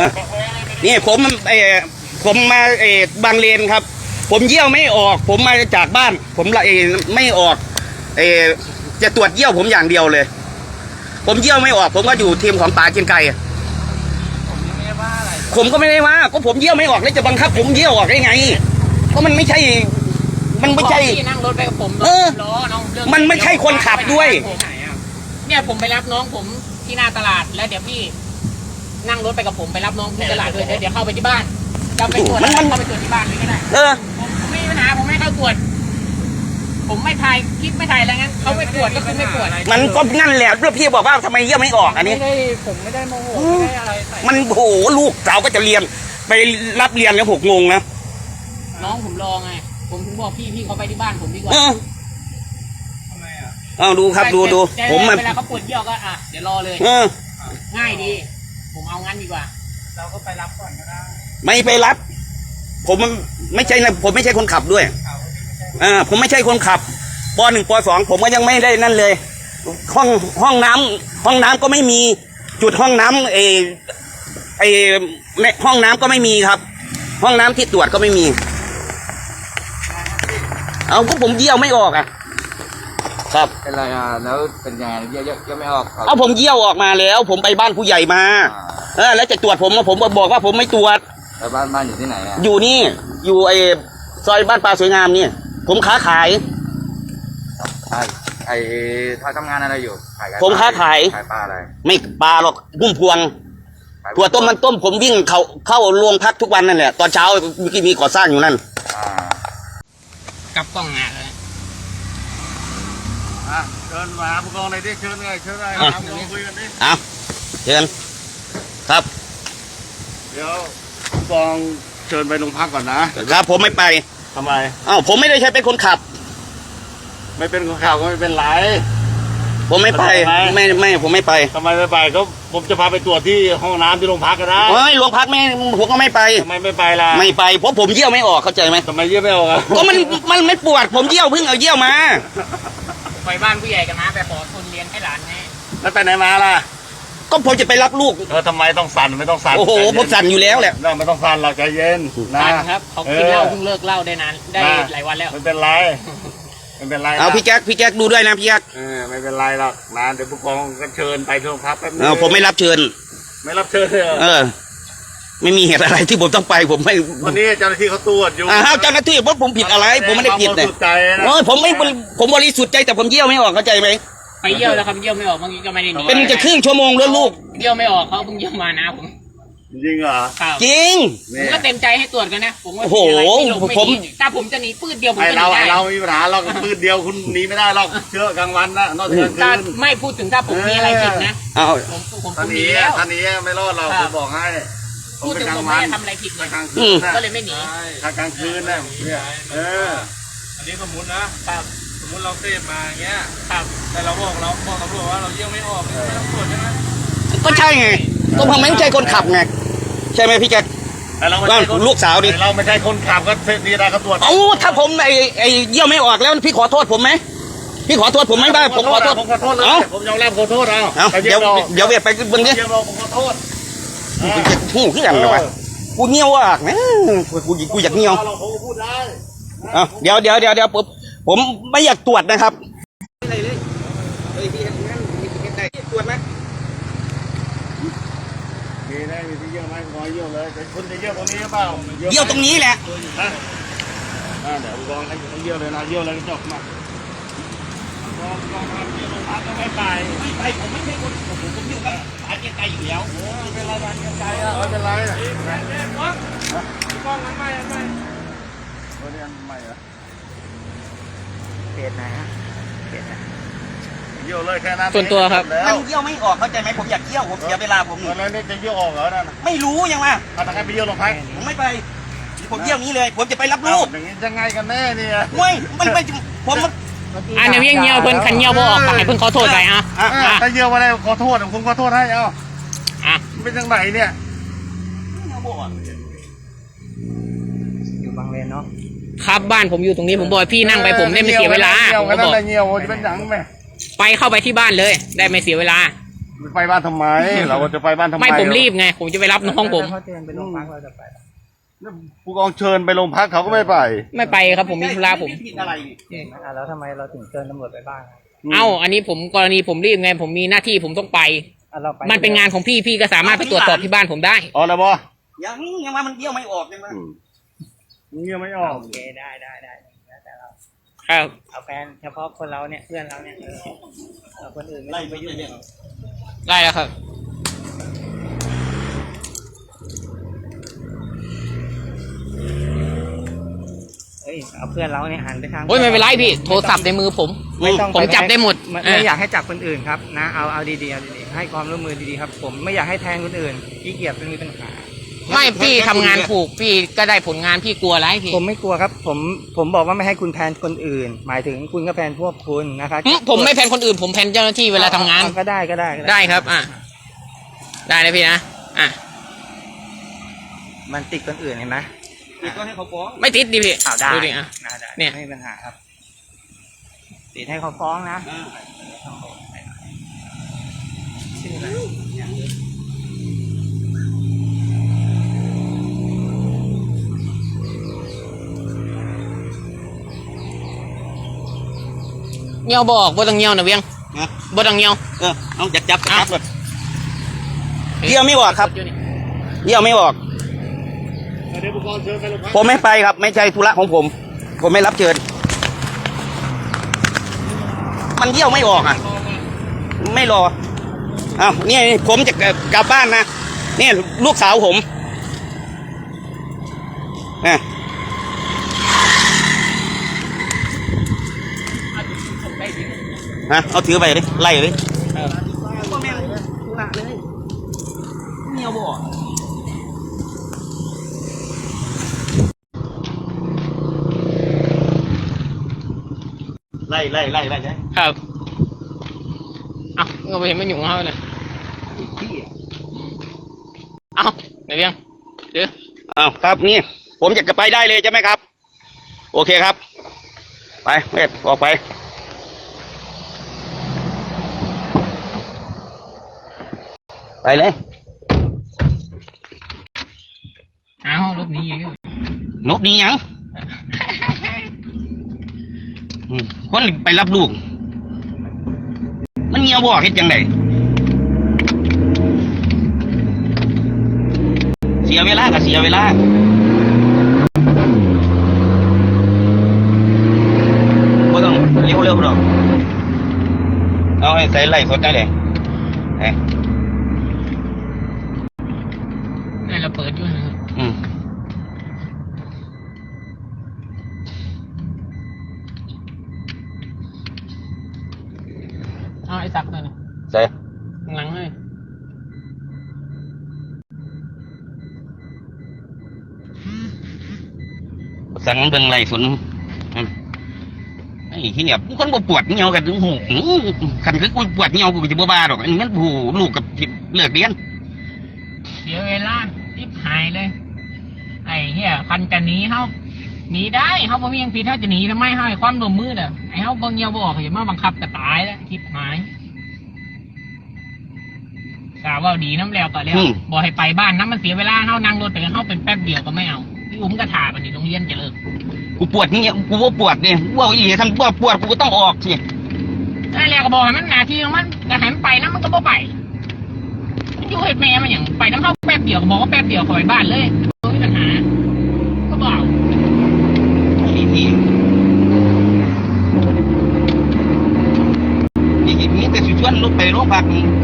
อะนี่ผมเออผมมาเออบางเลนครับ ผมเยี่ยวไม่ออก ผมมาจากบ้าน ผมละเออไม่ออก เออจะตรวจเยี่ยวผมอย่างเดียวเลย ผมเยี่ยวไม่ออก ผมก็อยู่ทีมของป่ากินไก่อะผมก็ไม่ได้ว่าก็ผมเยี่ยวไม่ออกแล้วจะบังคับ ผมเยี่ยวออกได้ไงเพราะมันไม่ใช่ มันไม่ใช่พี่นั่งรถไปกับผมเออล้อน้องเรื่องมันไม่ใช่คนขับด้วย เนี่ยผมไปรับน้องผมที่หน้าตลาดแล้วเดี๋ยวพี่ นั่งรถไปกับผมไปรับน้องที่ตลาดด้วยเดี๋ยวเดี๋ยวเข้าไปที่บ้านจะไปตรวจมันมันเข้าไปตรวจที่บ้านเลยก็ได้เออผมผมไม่มีปัญหาผมไม่เข้าตรวจ ผมไม่ถ่ายคลิปไม่ถ่ายอะไรงั้นเขาไม่ตรวจก็คือไม่ตรวจมันก็นั่นแหละเรื่องพี่บอกว่าทำไมเยี่ยมไม่ออกอันนี้ไม่ได้ผมไม่ได้โมโหไม่ได้อะไรใส่มันโหลูกสาวก็จะเรียน ไปรับเรียนแล้วหกโมงนะน้องผมรอไงผมถึงบอกพี่พี่เขาไปที่บ้านผมดีกว่าเออเอาดูครับดูดูแต่ผมมันเวลาเขาปวดเยี่ยวก็อะเดี๋ยวรอเลยเออง่ายดี ผมเอางั้นดีกว่า เราก็ไปรับก่อนก็ได้ไม่ไปรับ ผมมันไม่ใช่นะผมไม่ใช่คนขับด้วยเออผมไม่ใช่คนขับปหนึ่งปสองผมก็ยังไม่ได้นั่นเลย ห้องห้องน้ำห้องน้ำก็ไม่มีจุดห้องน้ำเออไอในห้องน้ำก็ไม่มีครับ ห้องน้ำที่ตรวจก็ไม่มี เอาก็ผมเยี่ยวไม่ออกอะ ครับ เป็นไรอะแล้วเป็นยังไงเยอะเยอะเยอะไม่ออกเอาผมเยี่ยวออกมาแล้ว ผมไปบ้านผู้ใหญ่มาเออแล้วจะตรวจผมผมบอกว่าผมไม่ตรวจแล้วบ้านบ้านอยู่ที่ไหนอะอยู่นี่อยู่ไอ้ซอยบ้านปลาสวยงามนี่ผมค้าขายใช่ไอ้ทำทำงานอะไรอยู่ขายไก่ผมค้าขายขายปลาอะไรไม่ปลาหรอกกุ้งพวงขายถั่วต้มมันต้มผมวิ่งเข้าเข้าโรงพักทุกวันนั่นแหละตอนเช้ามีมีก่อสร้างอยู่นั่นอ่ากลับกล้องงานเลย อะเชิญมาผู้กองหน่อยดิเชิญไงเชิญไงอะถามผู้กองคุยกันดิเอาเชิญครับเดี๋ยวผู้กองเชิญไปโรงพักก่อนนะครับผมไม่ไปทำไมเอ้าผมไม่ได้ใช้เป็นคนขับ ไม่เป็นข่าวก็ไม่เป็นไร ผมไม่ไปไปไหมไม่ไม่ผมไม่ไปทำไมไม่ไปก็ผมจะพาไปตรวจที่ห้องน้ำที่โรงพักก็ได้เฮ้ยโรงพักไม่ผมก็ไม่ไป ทำไมไม่ไปล่ะไม่ไปเพราะผมเยี่ยวไม่ออกเข้าใจไหมทำไมเยี่ยมไม่ออกอะก็มันมันไม่ปวดผมเยี่ยวเพิ่งเอาเยี่ยวมา ไปบ้านผู้ใหญ่กันนะไปขอทุนเรียนให้หลานแน่แล้วไปไหนมาล่ะ ก็ผมจะไปรับลูก เออทำไมต้องสั่นไม่ต้องสั่นโอ้โหใจเย็ผมสั่นอยู่แล้วแหละ น่าไม่ต้องสั่นหรอกใจเย็นนะบ้านครับเขากินเหล้าเพิ่งเลิกเหล้าได้นานได้หลายวันแล้วไม่เป็นไรไม่เป็นไรนะเอาพี่แจ๊คพี่แจ๊คดูด้วยนะพี่แจ๊คเออไม่เป็นไรหรอกนะเดี๋ยวผู้กองก็เชิญไปที่โรงพักแป๊บนึงเอาผมไม่รับเชิญ ไม่รับเชิญเลยเหรอ เออ ไม่มีเหตุอะไรที่ผมต้องไปผมไม่วันนี้เจ้าหน้าที่เขาตรวจอยู่อ้าวเจ้าหน้าที่ว่าผมผิดอะไร ผมไม่ได้ผิดเลเลยยใจนะโอ้ยผมไม่บริผมบริสุทธิ์ใจแต่ผมเยี่ยวไม่ออกเข้าใจไหมไปเยี่ยวแล้วครับเยี่ยวไม่ออกเมื่อกี้ก็ไม่ได้หนีเป็นจะครึ่งชั่วโมงแล้วลูกเยี่ยวไม่ออกเขาเพิ่งเยี่ยวมานะผมจริงเหรอครับจริงผมนี่ก็เต็มใจให้ตรวจกันนะผมว่าโอ้โหมีอะไรที่ลงไม่ผมดีถ้าผมจะหนีปืดเดียวผมไอก็หนีเราไอได้เราไม่มีปัญหาเราปืนเดียวคุณหนีไม่ได้หรอกเชื่อกลางวันนะนอกจากกถ้าลางคืนไม่พูดถึงถ้าผมมีอะไรผิดนะเอาผมผมท่านหนีนี้แล้วท่านนี้ไม่รอดเราคผรับมบอกให้ผม พูดเป็นถึงกลาผงมวัไม่นได้ทำอะไรผิดถ้านะกลางคืนนะก็เลยไม่หนี ถ้ากลางคืนนะเนี่ยเออ อันนี้สมมตินะครับสมมติเราเสพมาอย่างเงี้ย ครับ แต่เราบอกเราบอกตำรวจว่าเราเยี่ยวไม่ออกเนี่ยไม่ต้องตรวจใช่ไหมก็ใช่ไงก็ผมไม่ใช่คนขับไงใช่ไหมพี่แจ๊คแต่เราไม่ว่าใช่คนลูกสาวดิแต่เราไม่ใช่คนขับก็ดีได้เขาตรวจเอาถ้าผมไอ้ไอ้เยี่ยวไม่ออกแล้วพี่ขอโทษผมไหมพี่ขอโทษผมไหมบ้างผมขอโทษ ผมขอโทษเลยเอ้า ผมยอมรับขอโทษเอาเอาไปเดี๋ยวราเดี๋ยวเวียไปเบิ่งดิเยี่ยมเราผมขอโทษ กูจะหูขึ้นกันเลยวะกูเงี้ยวออกนะกูกูอยากเงี้ยวเราผมก็พูดได้เอาเดี๋ยวเดี๋ยวเดี๋ยวเดี๋ยวผมผมไม่อยากตรวจนะครับอะไรเลยเฮ้ยพี่งั้นตรวจไหมมีได้มีที่เยี่ยมไหมขอเยี่ยมเลยแต่คุณจะเยี่ยมตรงนี้หรือเปล่าเยี่ยวตรงนี้แหละนะอ่าเดี๋ยวลองให้ให้เยี่ยมเลยนะเยี่ยมเลยจบมาลองลองทำเยี่ยมโรงพักก็ไม่ไปไม่ไปผมไม่ใช่คนผมผมอยู่กับสาย เกียร์ไกลอยู่แล้วไม่เป็นไรไม่เป็นไรอะไม่เป็นไรอะกล้องนั้นไม่ไม่วันนี้อันใหม่เหรอเปลี่ยนนะเปลี่ยนนะเยี่ยวเลยแค่นั้นส่วนตัวครับ มันเยี่ยวไม่ออกเข้าใจไหมผมอยากเยี่ยวผมเสียเวลาผมนี่แล้วนี่จะเยี่ยวออกเหรอนั่นน่ะไม่รู้ยังว่าถ้าทางนั้นไปเยี่ยวโรงพักผมไม่ไปผมเยี่ยวนี้เลย ผมจะไปรับเอ้าลูกอย่างนี้ยังไงกันแน่เนี่ยไม่ไม่ไม่ผม มันอันนี้ยังเงียวเพิ่นคันเงียวบ่ออกก็ให้เพิ่นขอโทษไปอะอะอะถ้าเยี่ยวมาได้ขอโทษผมขอโทษให้เอ้าอะเป็นจังไหนเนี่ยอยู่บางเลนเนาะครับบ้านผมอยู่ตรงนี้ผมบอกให้พี่นั่งไปผมได้ไม่เสียเวลาเยี่ยวผมกัก็นบอกได้เยี่ยวจะเป็นหยังไหมไปเข้าไปที่บ้านเลย ได้ไม่เสียเวลาไปบ้านทำไม เราจะไปบ้านทำไมไม่ผมรีบไง ผมจะไปรับน้องผมเขาเตือนไปโรงพักเราจะไป ผู้กองเชิญไปโรงพักเขาก็ไม่ไป ไม่ไปครับผมมีธุระผมผิดอะไรนี่อะแล้วทำไมเราถึงเตือนตำรวจไปบ้างเอ้า อันนี้ผมกรณีผมรีบไงผมมีหน้าที่ผมต้องไป อะเราไปมันเป็นงานของพี่พี่ก็สามารถไปตรวจสอบที่บ้านผมได้ อ๋อแล้วบอยังยังว่ามันเยี่ยวไม่ออกยังว่าเงี้ยไม่ออก โอเคได้ได้ได้แล้วแต่เราครับ เอาแฟนเฉพาะคนเราเนี่ยเพื่อนเราเนี่ยเออเอาคนอื่นไม่ไล่ต้องไปไปเยยุ่อะงเนี่ยได้แล้วครับ เอ้ยเอาเพื่อนเราเนี่ยหันไปทางโอ้ยไม่เป็นไรพี่โทรศัพท์ในมือผม ไม่ต้องผมจับได้หมดไม่อ่าไม่อยากให้จับคนอื่นครับนะเอาเอาดีๆเอาดีๆให้ความร่วมมือดีๆครับผมไม่อยากให้แทงคนอื่นขี้เกียจเป็นมีปัญหา ไม่พี่ทำงานถูกพี่ก็ได้ผลงานพี่กลัวอะไรพี่ผมไม่กลัวครับ ผมผมบอกว่าไม่ให้คุณแพนคนอื่น หมายถึงคุณก็แพนพวกคุณนะครับหึผมไม่แพนคนอื่น ผมแพนเจ้าหน้าที่เวลาทำงาน ก็ได้ก็ได้ก็ได้ครับ อะ ได้นะพี่นะ อะ มันติดคนอื่นเห็นไหม ติดก็ให้เขาฟ้องไม่ติดดิพี่อ้าวได้ดูดิอะได้ได้เนี่ย ไม่มีปัญหาครับ ติดให้เขาฟ้องนะ อ่าชื่ออะไรเงี้ยวบอกบ่ต้องเงี้ยวนะเวียงนะบ่ต้องเงี้ยวเออเอาจับจับจับเลยเยี่ยวไม่ออกครับอยู่นี่เยี่ยวไม่ออกเดี๋ยว ผู้กองเชิญไปโรงพักผมไม่ไปครับ ไม่ใช่ธุระของผม ผมไม่รับเชิญ มันเยี่ยวไม่ออกอะ ไม่รออ้าวเนี่ยผมจะกลับบ้านนะเนี่ยลูกสาวผมอะฮะเอาถือไปเลยไล่เลยเมียวบ่ ไล่ไล่ไล่ไล่ใช่ครับเอ้าก็ไปเห็นมันอยู่ของเขาเลยเอ้าไหนเวียงเดี๋ยวอ้าวครับนี่ ผมจะไปได้เลยใช่ไหมครับ โอเคครับ ไปเวทออกไปไปเลยเอ้ารูปนี้อีกแล้วนกดีหยังอืม คนไปรับลูก มันเงียวบ่เฮ็ดจังไดเสียเวลาก็เสียเวลาบ่ต้องเร็วเร็วๆหรอกเอาให้ใส่ไล่สดได้เลยเอ้ยเราเปิดอยู่นะครับ อืม เอาไอ้สักหน่อยนะใส่ข้างหลังเลยสั่งเบิ่งไล่สนอืมไอ้ที่เนี่ยคนบ่ปวดเงียวกันหูคันคือกูปวดเงียวกูก็จะบ่บ้าดอกอันนี้มันผู้ลูกกับเลิกเรียนเสียเวลาทิบหายเลย ไอ้เหี้ยคันจะหนีเขา หนีได้เขาบ่มีหยังผิดเขาจะหนีทำไมเขาให้ความร่วมมือเด้อไอ้เขาบ่เงียวบ่ออกอย่ามาบังคับจะตายแล้วทิบหายกล่าวว่าดีน้ำแล้วก็แล้วอืมบอกให้ไปบ้านน้ำมันเสียเวลาเขานั่งรถไปเขาเป็นแป๊บเดียวก็ไม่เอาพี่อุ้มกระถาบันนี้โรงเรียนจะเลิกกูปวดเงียกูบ่ปวดเนี่ยว่าอีทำปวดปวดกูก็ต้องออกสิได้แล้วก็บอกให้มันหนาทีของมันแต่ให้มันไปนะมันก็บ่ไปมันอยู่เหตุแม่มันอย่างไปน้ำเข้าแป๊บเดียวก็บอกว่าแป๊บเดียวขอไปบ้านเลยไม่มีปัญหา ก็บอก นี่นี่ นี่นี่